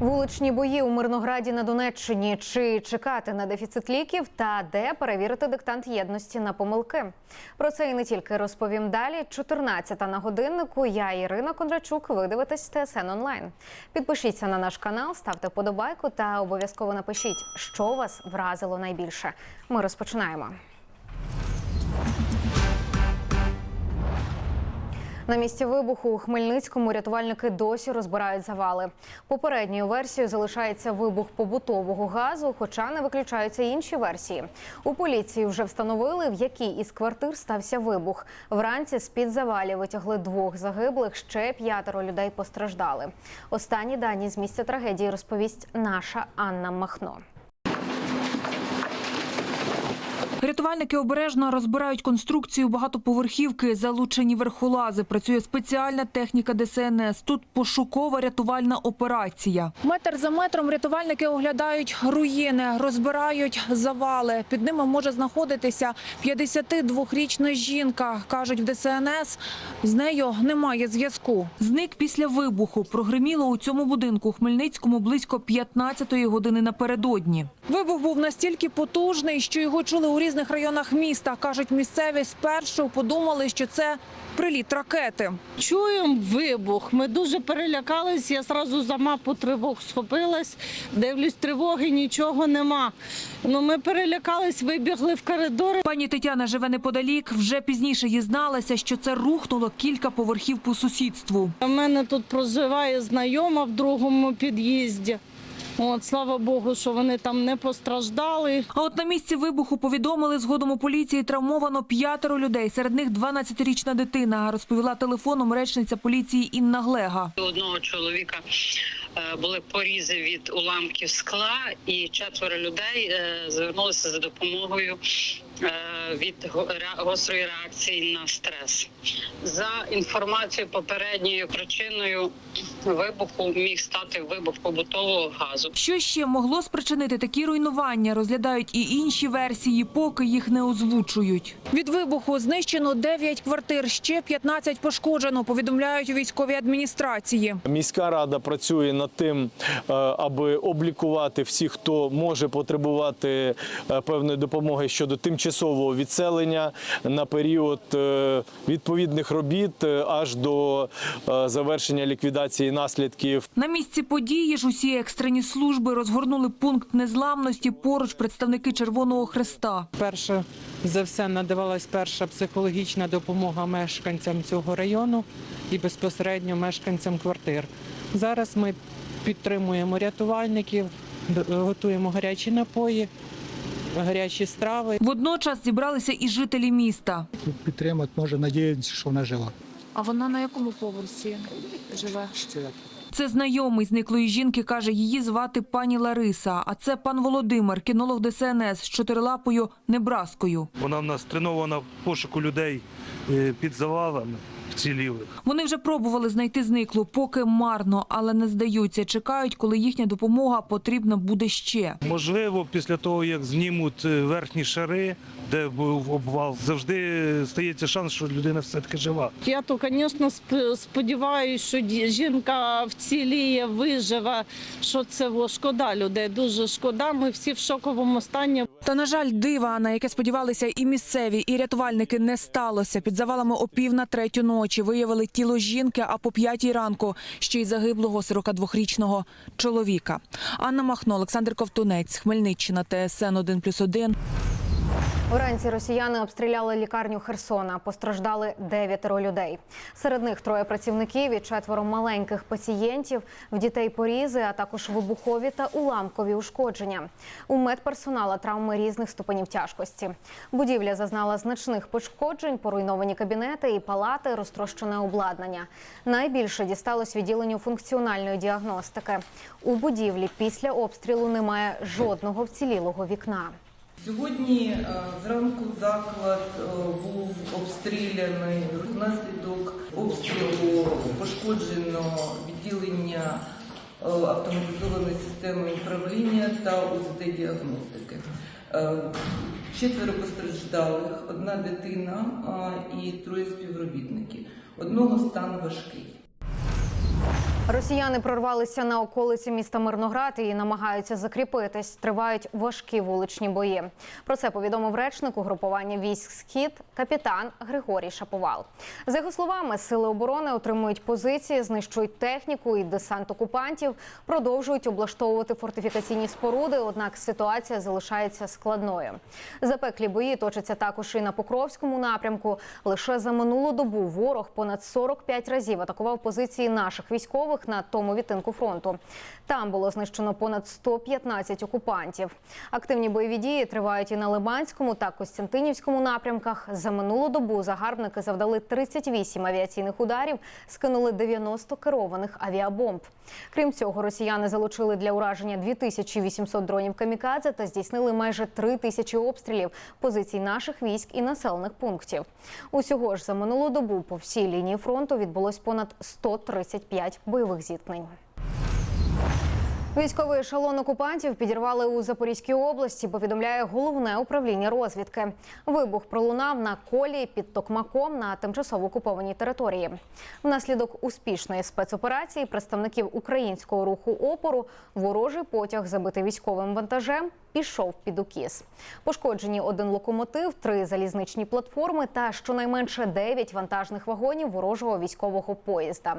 Вуличні бої у Мирнограді на Донеччині. Чи чекати на дефіцит ліків та де перевірити диктант єдності на помилки? Про це і не тільки розповім далі. 14 на годиннику. Я Ірина Кондрачук. Ви дивитесь ТСН онлайн. Підпишіться на наш канал, ставте вподобайку та обов'язково напишіть, що вас вразило найбільше. Ми розпочинаємо. На місці вибуху у Хмельницькому рятувальники досі розбирають завали. Попередньою версією залишається вибух побутового газу, хоча не виключаються інші версії. У поліції вже встановили, в якій із квартир стався вибух. Вранці з під завалів витягли двох загиблих. Ще п'ятеро людей постраждали. Останні дані з місця трагедії розповість наша Анна Махно. Рятувальники обережно розбирають конструкцію багатоповерхівки, залучені верхолази. Працює спеціальна техніка ДСНС. Тут пошукова рятувальна операція. Метр за метром рятувальники оглядають руїни, розбирають завали. Під ними може знаходитися 52-річна жінка. кажуть в ДСНС. З нею немає зв'язку. Зник після вибуху. Прогреміло у цьому будинку у Хмельницькому близько 15-ї години напередодні. Вибух був настільки потужний, що його чули у різних районах міста. кажуть, місцеві спершу подумали, що це приліт ракети. Чуємо вибух. Ми дуже перелякались. Я зразу за мапу тривог схопилась. Дивлюсь, тривоги нічого нема. Ну ми перелякались, вибігли в коридор. Пані Тетяна живе неподалік. Вже пізніше дізналася, що це рухнуло кілька поверхів по сусідству. У мене тут проживає знайома в другому під'їзді. От слава Богу, що вони там не постраждали. А от на місці вибуху повідомили згодом у поліції травмовано п'ятеро людей. Серед них 12-річна дитина, розповіла телефоном речниця поліції Інна Глега. Одного чоловіка е, були порізи від уламків скла, і четверо людей е, звернулися за допомогою від го- гострої реакції на стрес. За інформацією попередньою причиною вибуху міг стати вибух побутового газу. Що ще могло спричинити такі руйнування? Розглядають і інші версії, поки їх не озвучують. Від вибуху знищено 9 квартир, ще 15 пошкоджено. Повідомляють у військовій адміністрації. Міська рада працює над тим, е, аби облікувати всіх, хто може потребувати е, певної допомоги щодо тимчасового відселення на період е, відповідних робіт е, аж до е, завершення ліквідації наслідків На місці події ж усі екстрені служби розгорнули пункт незламності. Поруч представники Червоного Хреста. Перше за все надавалась перша психологічна допомога мешканцям цього району і безпосередньо мешканцям квартир. Зараз ми підтримуємо рятувальників, готуємо гарячі напої, гарячі страви. Водночас зібралися і жителі міста. підтримати, може надіятися, що вона жива. А вона на якому поверсі живе? Це знайомий зниклої жінки, каже, її звати пані Лариса. А це пан Володимир, кінолог ДСНС з чотирилапою Небраскою. Вона в нас тренована в пошуку людей е, під завалами вцілілих. Вони вже пробували знайти зниклу, поки марно, але не здаються. Чекають, коли їхня допомога потрібна буде ще. Можливо, після того, як знімуть е, верхні шари, де був обвал, завжди стається шанс, що людина все-таки жива. Я то, звісно, сподіваюся, що жінка вціліє, виживе. Що це шкода людей. Дуже шкода. Ми всі в шоковому стані. Та на жаль, дива, на яке сподівалися і місцеві, і рятувальники, не сталося. Під завалами о пів на третю ночі виявили тіло жінки, а по п'ятій ранку ще й загиблого 42-річного чоловіка. Анна Махно, Олександр Ковтунець, Хмельниччина, ТСН 1+,1. Вранці росіяни обстріляли лікарню Херсона. Постраждали дев'ятеро людей. Серед них троє працівників і четверо маленьких пацієнтів. В дітей порізи, а також вибухові та уламкові ушкодження. У медперсонала травми різних ступенів тяжкості. Будівля зазнала значних пошкоджень, поруйновані кабінети і палати, розтрощене обладнання. Найбільше дісталось відділенню функціональної діагностики. У будівлі після обстрілу немає жодного вцілілого вікна. Сьогодні е, зранку заклад е, був обстріляний. Внаслідок обстрілу пошкоджено відділення е, автоматизованої системи управління та УЗД-діагностики. Е, Четверо постраждалих, одна дитина і троє співробітників. Одного стан важкий. Росіяни прорвалися на околиці міста Мирноград і намагаються закріпитись. Тривають важкі вуличні бої. Про це повідомив речник угрупування військ Схід капітан Григорій Шаповал. За його словами, сили оборони отримують позиції, знищують техніку і десант окупантів, продовжують облаштовувати фортифікаційні споруди. Однак ситуація залишається складною. Запеклі бої точаться також і на Покровському напрямку. Лише за минулу добу ворог понад 45 разів атакував позиції наших військових на тому відтинку фронту. Там було знищено понад 115 окупантів. Активні бойові дії тривають і на Лиманському та Костянтинівському напрямках. За минулу добу загарбники завдали 38 авіаційних ударів, скинули 90 керованих авіабомб. Крім цього, росіяни залучили для ураження 2800 дронів камікадзе та здійснили майже 3 тисячі обстрілів позицій наших військ і населених пунктів. Усього ж за минулу добу по всій лінії фронту відбулось понад 135 бойових зіткнень. Військовий ешелон окупантів підірвали у Запорізькій області. Повідомляє головне управління розвідки. Вибух пролунав на колії під Токмаком на тимчасово окупованій території. Внаслідок успішної спецоперації представників українського руху опору ворожий потяг, забитий військовим вантажем, пішов під укіс. Пошкоджені один локомотив, три залізничні платформи та щонайменше дев'ять вантажних вагонів ворожого військового поїзда.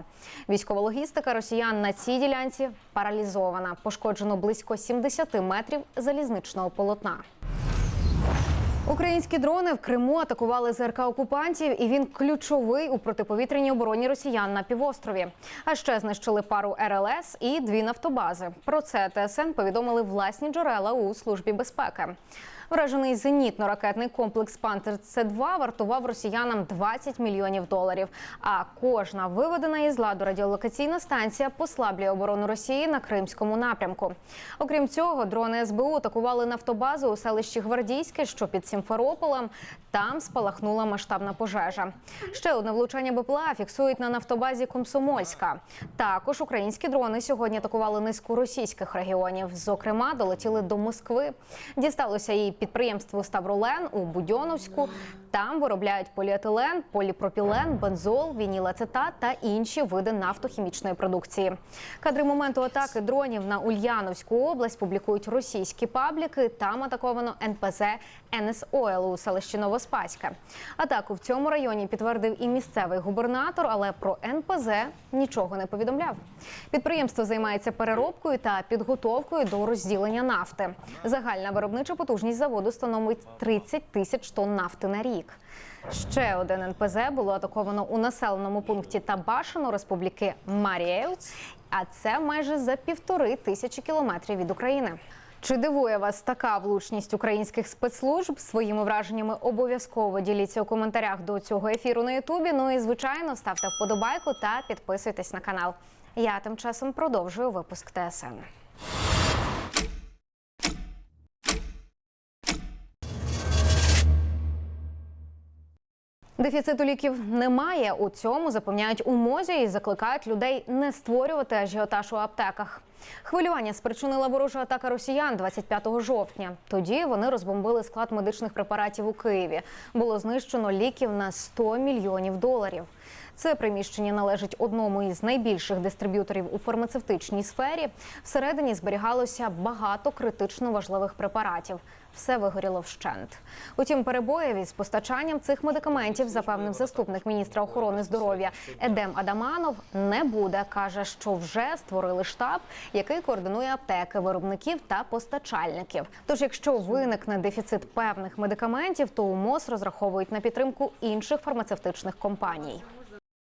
Військова логістика росіян на цій ділянці паралізована. Пошкоджено близько 70 метрів залізничного полотна. Українські дрони в Криму атакували ЗРК окупантів, і він ключовий у протиповітряній обороні росіян на півострові. А ще знищили пару РЛС і дві нафтобази. Про це ТСН повідомили власні джерела у службі безпеки. Вражений зенітно-ракетний комплекс Пантер С 2 вартував росіянам 20 мільйонів доларів. А кожна виведена із ладу радіолокаційна станція послаблює оборону Росії на кримському напрямку. Окрім цього, дрони СБУ атакували нафтобазу у селищі Гвардійське, що під Сімферополем. Там спалахнула масштабна пожежа. Ще одне влучання БПЛА фіксують на нафтобазі Комсомольська. Також українські дрони сьогодні атакували низку російських регіонів. Зокрема, долетіли до Москви. Дісталося і підприємству Ставролен у Будьоновську. Там виробляють поліетилен, поліпропілен, бензол, вінілацетат та інші види нафтохімічної продукції. Кадри моменту атаки дронів на Ульяновську область публікують російські пабліки. Там атаковано НПЗ НСОЛ у селищі Новоспаське. Атаку в цьому районі підтвердив і місцевий губернатор, але про НПЗ нічого не повідомляв. Підприємство займається переробкою та підготовкою до розділення нафти. Загальна виробнича потужність заводу становить 30 тисяч тонн нафти на рік. Ще один НПЗ було атаковано у населеному пункті Табашино Республіки Маріел, а це майже за півтори тисячі кілометрів від України. Чи дивує вас така влучність українських спецслужб? Своїми враженнями обов'язково діліться у коментарях до цього ефіру на Ютубі. Ну і звичайно ставте вподобайку та підписуйтесь на канал. Я тим часом продовжую випуск ТСН. Дефіциту ліків немає. У цьому запевняють у мозі і закликають людей не створювати ажіотаж у аптеках. Хвилювання спричинила ворожа атака росіян 25 жовтня. Тоді вони розбомбили склад медичних препаратів у Києві. Було знищено ліків на 100 мільйонів доларів. Це приміщення належить одному із найбільших дистриб'юторів у фармацевтичній сфері. Всередині зберігалося багато критично важливих препаратів. Все вигоріло вщент. Утім, перебоїв із постачанням цих медикаментів, запевнив заступник міністра охорони здоров'я Едем Адаманов, не буде. каже, що вже створили штаб, який координує аптеки, виробників та постачальників. Тож, якщо виникне дефіцит певних медикаментів, то у МОЗ розраховують на підтримку інших фармацевтичних компаній.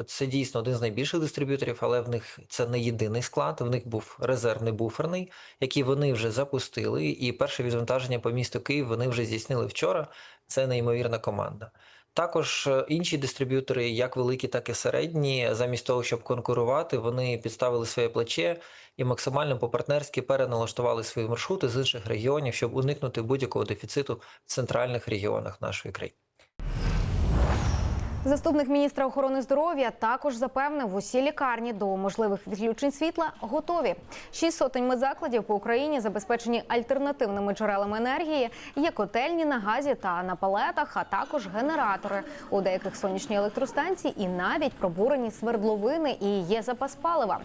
Це дійсно один з найбільших дистриб'юторів, але в них це не єдиний склад. В них був резервний буферний, який вони вже запустили. І перше відвантаження по місту Київ вони вже здійснили вчора. Це неймовірна команда. Також е, інші дистриб'ютори, як великі, так і середні, замість того, щоб конкурувати, вони підставили своє плече і максимально по-партнерськи переналаштували свої маршрути з інших регіонів, щоб уникнути будь-якого дефіциту в центральних регіонах нашої країни. Заступник міністра охорони здоров'я також запевнив, усі лікарні до можливих відключень світла готові. Шість сотень медзакладів по Україні забезпечені альтернативними джерелами енергії. Є котельні на газі та на палетах, а також генератори у деяких сонячні електростанції і навіть пробурені свердловини і є запас палива.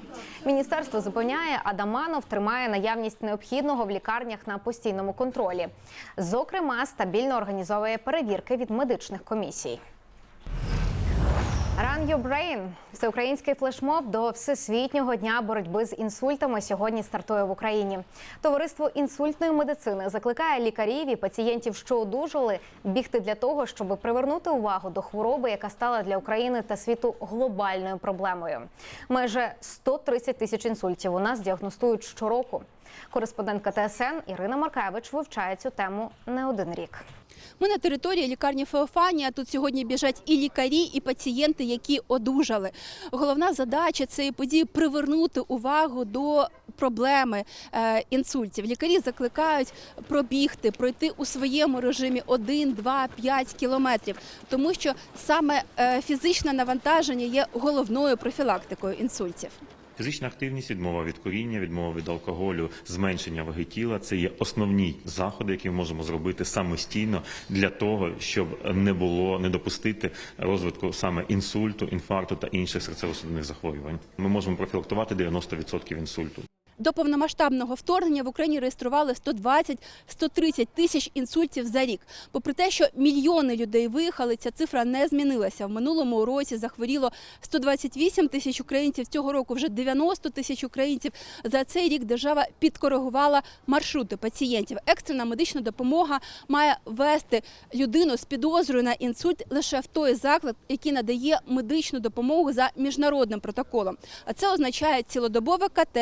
Міністерство запевняє, Адаманов тримає наявність необхідного в лікарнях на постійному контролі. Зокрема, стабільно організовує перевірки від медичних комісій. Run Your Brain – всеукраїнський флешмоб до всесвітнього дня боротьби з інсультами сьогодні стартує в Україні. Товариство інсультної медицини закликає лікарів і пацієнтів, що одужали, бігти для того, щоб привернути увагу до хвороби, яка стала для України та світу глобальною проблемою. Майже 130 тисяч інсультів у нас діагностують щороку. Кореспондентка ТСН Ірина Маркевич вивчає цю тему не один рік. Ми на території лікарні Феофанія. Тут сьогодні біжать і лікарі, і пацієнти, які одужали. Головна задача цієї події привернути увагу до проблеми е, інсультів. Лікарі закликають пробігти, пройти у своєму режимі 1, 2, 5 кілометрів, тому що саме е, фізичне навантаження є головною профілактикою інсультів. Фізична активність, відмова від коріння, відмова від алкоголю, зменшення ваги тіла це є основні заходи, які ми можемо зробити самостійно для того, щоб не було не допустити розвитку саме інсульту, інфаркту та інших серцево-судинних захворювань. Ми можемо профілактувати 90% інсульту. До повномасштабного вторгнення в Україні реєстрували 120-130 тисяч інсультів за рік. Попри те, що мільйони людей виїхали, ця цифра не змінилася. В минулому році захворіло 128 тисяч українців. Цього року вже 90 тисяч українців. За цей рік держава підкоригувала маршрути пацієнтів. Екстрена медична допомога має вести людину з підозрою на інсульт лише в той заклад, який надає медичну допомогу за міжнародним протоколом. А це означає цілодобове КТ,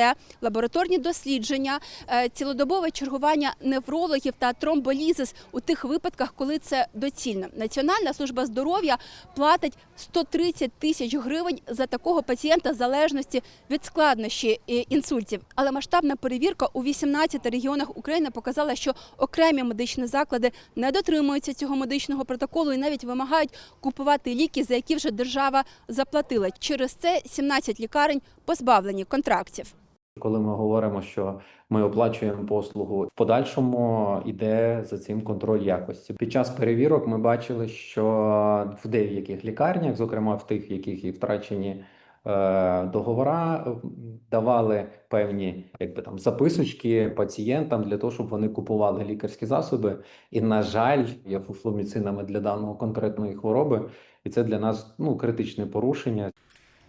лабораторні дослідження, е, цілодобове чергування неврологів та тромболізис у тих випадках, коли це доцільно. Національна служба здоров'я платить 130 тисяч гривень за такого пацієнта в залежності від складнощі е, інсультів. Але масштабна перевірка у 18 регіонах України показала, що окремі медичні заклади не дотримуються цього медичного протоколу і навіть вимагають купувати ліки, за які вже держава заплатила. Через це 17 лікарень позбавлені контрактів. Коли ми говоримо, що ми оплачуємо послугу, в подальшому йде за цим контроль якості. Під час перевірок ми бачили, що в деяких лікарнях, зокрема в тих, в яких і втрачені е, договора, давали певні якби там записочки пацієнтам для того, щоб вони купували лікарські засоби. І, на жаль, є фуфломіцинами для даного конкретної хвороби, і це для нас ну критичне порушення.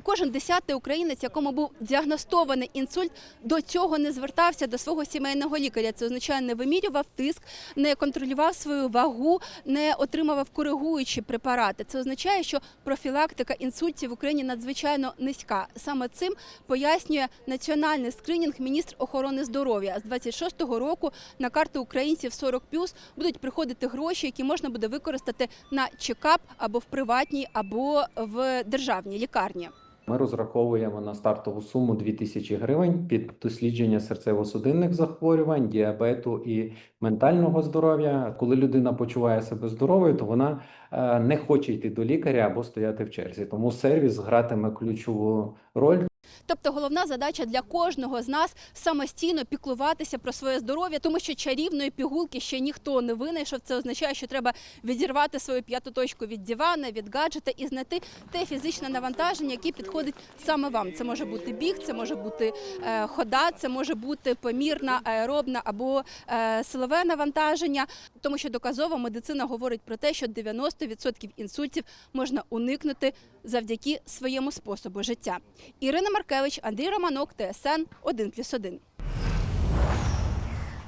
Кожен десятий українець, якому був діагностований інсульт, до цього не звертався до свого сімейного лікаря. Це означає, не вимірював тиск, не контролював свою вагу, не отримував коригуючі препарати. Це означає, що профілактика інсультів в Україні надзвичайно низька. Саме цим пояснює національний скринінг міністр охорони здоров'я. З 26-го року на карту українців 40+, будуть приходити гроші, які можна буде використати на чекап або в приватній, або в державній лікарні. Ми розраховуємо на стартову суму 2000 гривень під дослідження серцево-судинних захворювань, діабету і ментального здоров'я. Коли людина почуває себе здоровою, то вона е, не хоче йти до лікаря або стояти в черзі. Тому сервіс гратиме ключову роль. Тобто головна задача для кожного з нас самостійно піклуватися про своє здоров'я, тому що чарівної пігулки ще ніхто не винайшов. Це означає, що треба відірвати свою п'яту точку від дивана, від гаджета і знайти те фізичне навантаження, яке підходить саме вам. Це може бути біг, це може бути е, хода, це може бути помірна, аеробна або е, силове навантаження. Тому що доказово медицина говорить про те, що 90% інсультів можна уникнути завдяки своєму способу життя. Ірина Маркевич, Андрій Романок, ТСН 1+,1.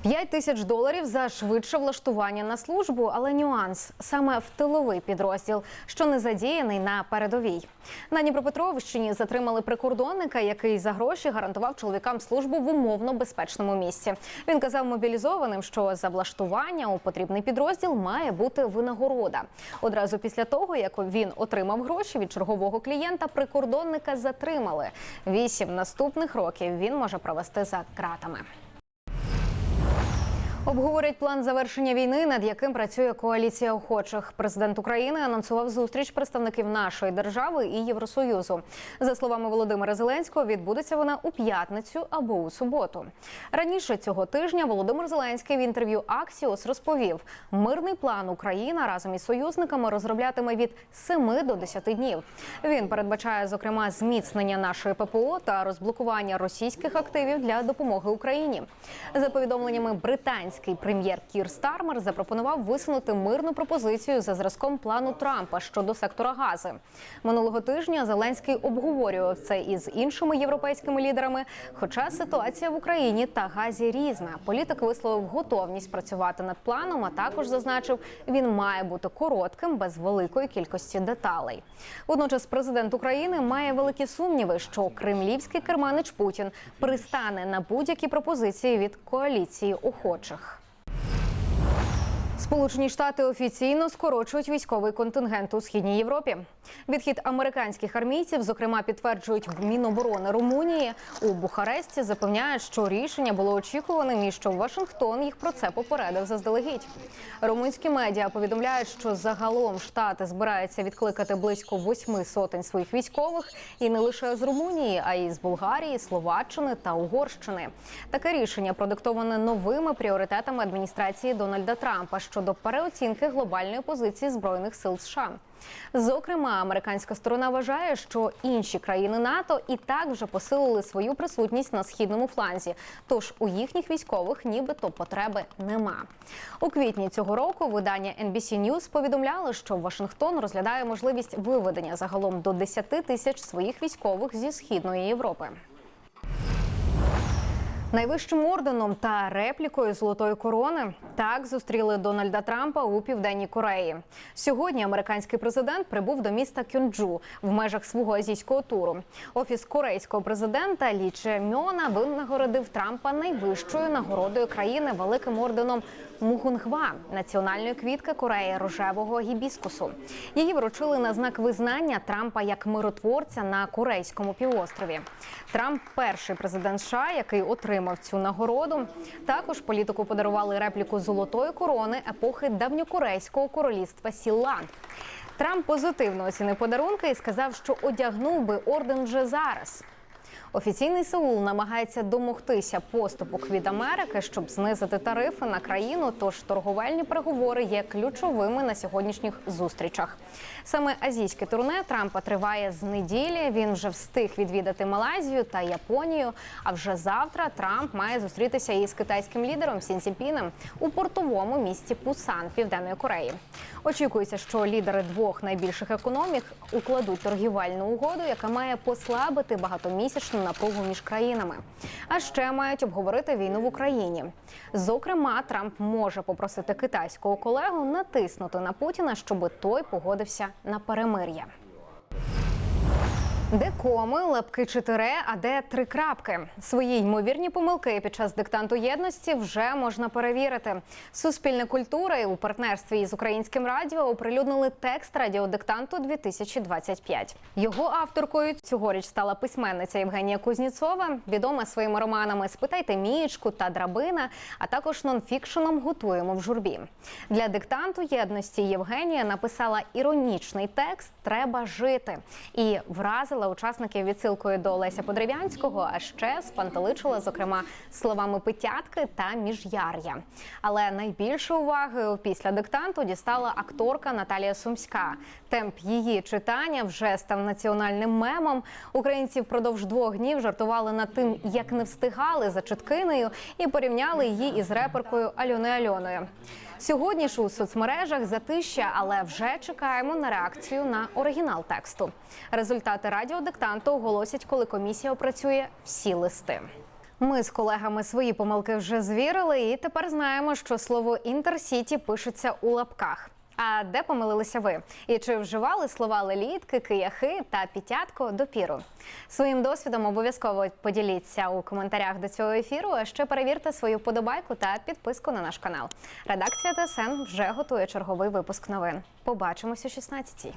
5 тисяч доларів за швидше влаштування на службу, але нюанс саме в тиловий підрозділ, що не задіяний на передовій. На Дніпропетровщині затримали прикордонника, який за гроші гарантував чоловікам службу в умовно безпечному місці. Він казав мобілізованим, що за влаштування у потрібний підрозділ має бути винагорода. Одразу після того, як він отримав гроші від чергового клієнта, прикордонника затримали. Вісім наступних років він може провести за ґратами. Обговорять план завершення війни, над яким працює коаліція охочих. Президент України анонсував зустріч представників нашої держави і Євросоюзу. За словами Володимира Зеленського, відбудеться вона у п'ятницю або у суботу. Раніше цього тижня Володимир Зеленський в інтерв'ю Аксіос розповів, мирний план Україна разом із союзниками розроблятиме від 7 до 10 днів. Він передбачає зокрема зміцнення нашої ППО та розблокування російських активів для допомоги Україні. За повідомленнями британський прем'єр Кір Стармер запропонував висунути мирну пропозицію за зразком плану Трампа щодо сектора Гази. Минулого тижня Зеленський обговорював це із іншими європейськими лідерами. Хоча ситуація в Україні та Газі різна. Політик висловив готовність працювати над планом, а також зазначив, він має бути коротким без великої кількості деталей. Водночас, президент України має великі сумніви, що кремлівський керманич Путін пристане на будь-які пропозиції від коаліції охочих. Сполучені Штати офіційно скорочують військовий контингент у східній Європі. Відхід американських армійців, зокрема, підтверджують в Міноборони Румунії. У Бухаресті запевняють, що рішення було очікуваним і що Вашингтон їх про це попередив заздалегідь. Румунські медіа повідомляють, що загалом штати збираються відкликати близько восьми сотень своїх військових, і не лише з Румунії, а й з Болгарії, Словаччини та Угорщини. Таке рішення продиктоване новими пріоритетами адміністрації Дональда Трампа щодо переоцінки глобальної позиції збройних сил США. Зокрема, американська сторона вважає, що інші країни НАТО і так вже посилили свою присутність на східному фланзі. Тож у їхніх військових нібито потреби нема. У квітні цього року видання NBC News повідомляло, що Вашингтон розглядає можливість виведення загалом до 10 тисяч своїх військових зі східної Європи. Найвищим орденом та реплікою золотої корони так зустріли Дональда Трампа у південній Кореї. Сьогодні американський президент прибув до міста Кюнджу в межах свого азійського туру. Офіс корейського президента Лі Че Мьона винагородив Трампа найвищою нагородою країни великим орденом Мугунгва національної квітки Кореї рожевого гібіскусу. Її вручили на знак визнання Трампа як миротворця на корейському півострові. Трамп перший президент США, який отримав цю нагороду. Також політику подарували репліку золотої корони епохи давньокорейського королівства Сілан. Трамп позитивно оцінив подарунки і сказав, що одягнув би орден вже зараз. Офіційний Сеул намагається домогтися поступок від Америки, щоб знизити тарифи на країну. Тож торговельні переговори є ключовими на сьогоднішніх зустрічах. Саме азійське турне Трампа триває з неділі. Він вже встиг відвідати Малайзію та Японію. А вже завтра Трамп має зустрітися із китайським лідером Сін у портовому місті Пусан Південної Кореї. Очікується, що лідери двох найбільших економік укладуть торгівельну угоду, яка має послабити багатомісячну напругу між країнами. А ще мають обговорити війну в Україні. Зокрема, Трамп може попросити китайського колегу натиснути на Путіна, щоб той погодився на перемир'я. Де коми, лапки чи тире, а де три крапки. Свої ймовірні помилки під час диктанту єдності вже можна перевірити. Суспільне культура у партнерстві із українським радіо оприлюднили текст радіодиктанту 2025. Його авторкою цьогоріч стала письменниця Євгенія Кузніцова, відома своїми романами Спитайте мієчку та драбина, а також нонфікшеном Готуємо в журбі. Для диктанту єдності Євгенія написала іронічний текст Треба жити і вразила учасників відсилкою до Леся Подрев'янського, а ще спантеличила, зокрема, словами питятки та міжяр'я. Але найбільше уваги після диктанту дістала акторка Наталія Сумська. Темп її читання вже став національним мемом. Українці впродовж двох днів жартували над тим, як не встигали за чіткинею, і порівняли її із реперкою Альоною Альоною. Сьогодні ж у соцмережах затища, але вже чекаємо на реакцію на оригінал тексту. Результати радіодиктанту оголосять, коли комісія опрацює всі листи. Ми з колегами свої помилки вже звірили, і тепер знаємо, що слово інтерсіті пишеться у лапках. А де помилилися ви? І чи вживали слова лелітки, кияхи та пітятко допіру? Своїм досвідом обов'язково поділіться у коментарях до цього ефіру. А ще перевірте свою подобайку та підписку на наш канал. Редакція ТСН вже готує черговий випуск новин. Побачимось о 16-й.